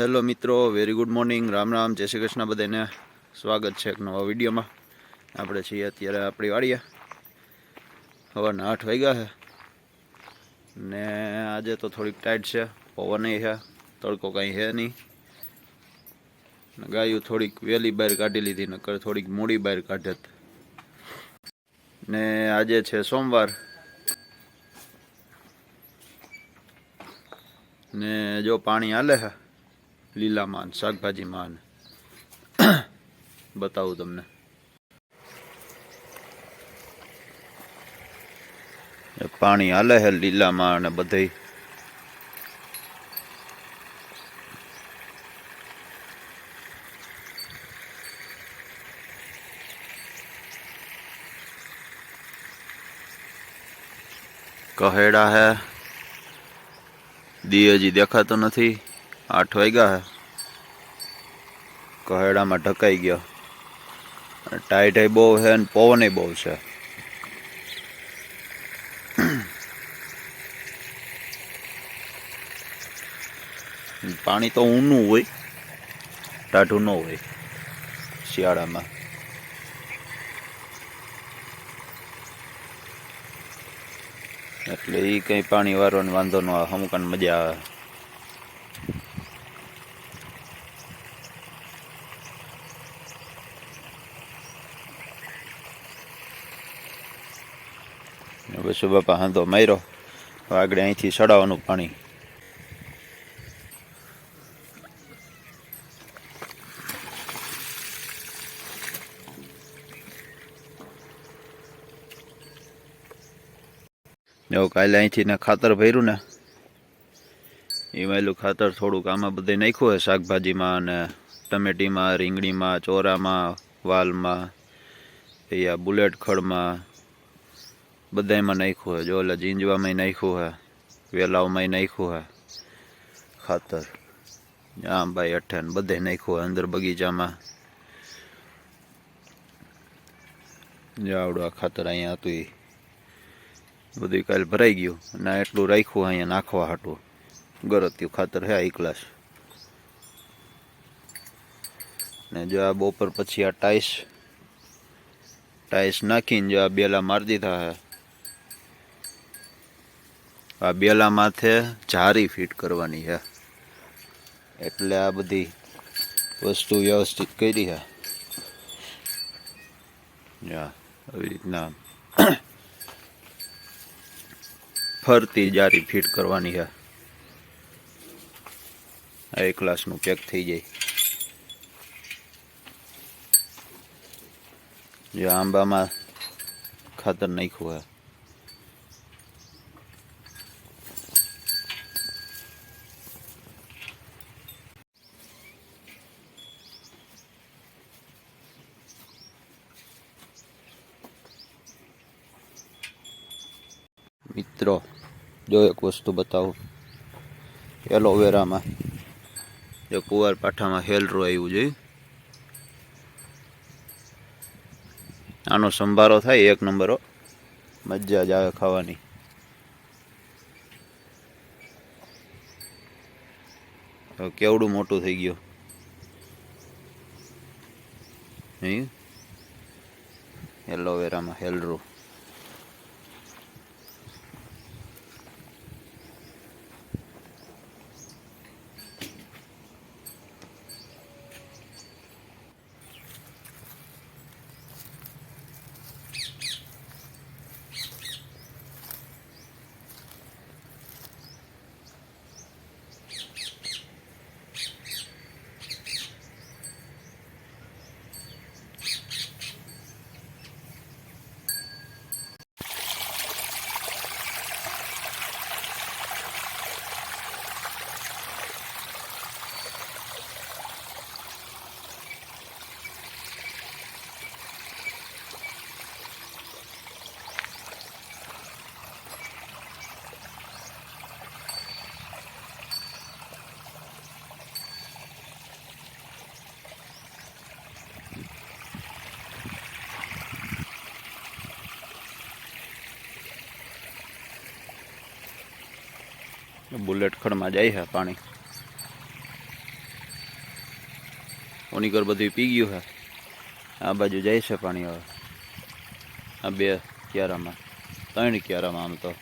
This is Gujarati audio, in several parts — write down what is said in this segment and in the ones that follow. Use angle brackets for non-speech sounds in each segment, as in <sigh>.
હેલો મિત્રો very good morning Ram Ram, Jai Shri Krishna બધાને. સ્વાગત છે એક નવા વિડીયોમાં. આપણે છીએ અત્યારે આપણી વાડીએ. સવારના આઠ વાગ્યા છે. ને આજે તો થોડીક ટાઈટ છે. પવન છે. તડકો કાંઈ છે નહીં. ગાયું થોડીક વહેલી બહાર કાઢી લીધી, નકર થોડીક મોડી બહાર કાઢત ને આજે છે સોમવાર. ને જો પાણી હાલે છે લીલામાં ને શાકભાજીમાં ને <coughs> બતાવું તમને. એ પાણી હાલે છે લીલામાં અને બધે. કહેડા હે. દી હજી દેખાતો નથી. આઠ વાગ્યા હે. કહેડામાં ઢકાઈ ગયો. ટાઈ ટાઈ બહુ છે અને પવન બહુ છે. પાણી તો ઊનું હોય, ટાઢું ન હોય, શિયાળામાં. એટલે એ કંઈ પાણી વારવાનો વાંધો ન આવે અમુકને મજા આવે. પછી બાપા હાંધો માર્યો. આગળ અહીંથી સડાવવાનું પાણી. જો કાલે અહીંથી ને ખાતર ભર્યું ને. એમાં એલું ખાતર થોડુંક આમાં બધે નાખ્યું હોય શાકભાજીમાં અને ટમેટીમાં, રીંગણીમાં, ચોરામાં, વાલમાં, એ આ બુલેટ ખડમાં બધાયમાં નાખ્યું હોય. જો ઓલા જીંજવામાં નાખ્યું હોય વેલાઓમાં નાખ્યું હોય, ખાતર. આમ ભાઈ અઠે ને બધે નાખ્યું હોય અંદર બગીચામાં. આવડું આ ખાતર અહીંયા હતું એ બધું કાલે ભરાઈ ગયું. અને એટલું રાખ્યું અહીંયા નાખવા હાટું. ગરત્યું ખાતર હે આ ક્લાસ ને જો આ બપોર પછી આ ટાઈસ ટાઈસ નાખીને જો આ બેલા મારી દીધા હે. આ બેલા માથે જારી ફિટ કરવાની છે. એટલે આ બધી વસ્તુ વ્યવસ્થિત કરી છે. આવી રીતના <coughs> ફરતી જારી ફિટ કરવાની છે. આ એક ક્લાસનું પેક થઈ જાય. જો આંબામાં ખાતર નાખ્યું હે મિત્રો, જો એક વસ્તુ બતાવું. એલોવેરામાં જો કુવાર પાઠામાં હેલરો આવ્યું જોયું. આનો સંભારો થાય એક નંબરો મજા જ આવે ખાવાની. કેવડું મોટું થઈ ગયું? એલોવેરામાં હેલરો. બુલેટ ખડમાં જાય છે પાણી. ઓનીકર બધું પી ગયું છે આ બાજુ જાય છે પાણી હવે. આ બે ક્યારામાં. ત્રણ ક્યારામાં આમ તો.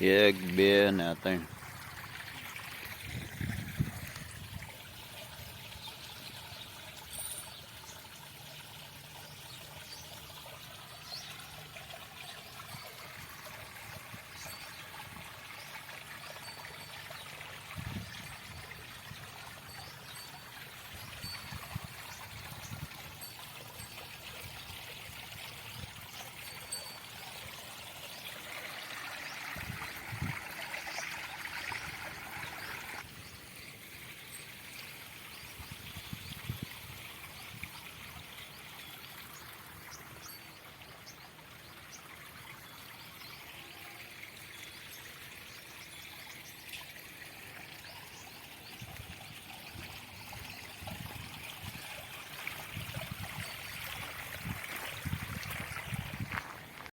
એક, બે ને ત્રણ.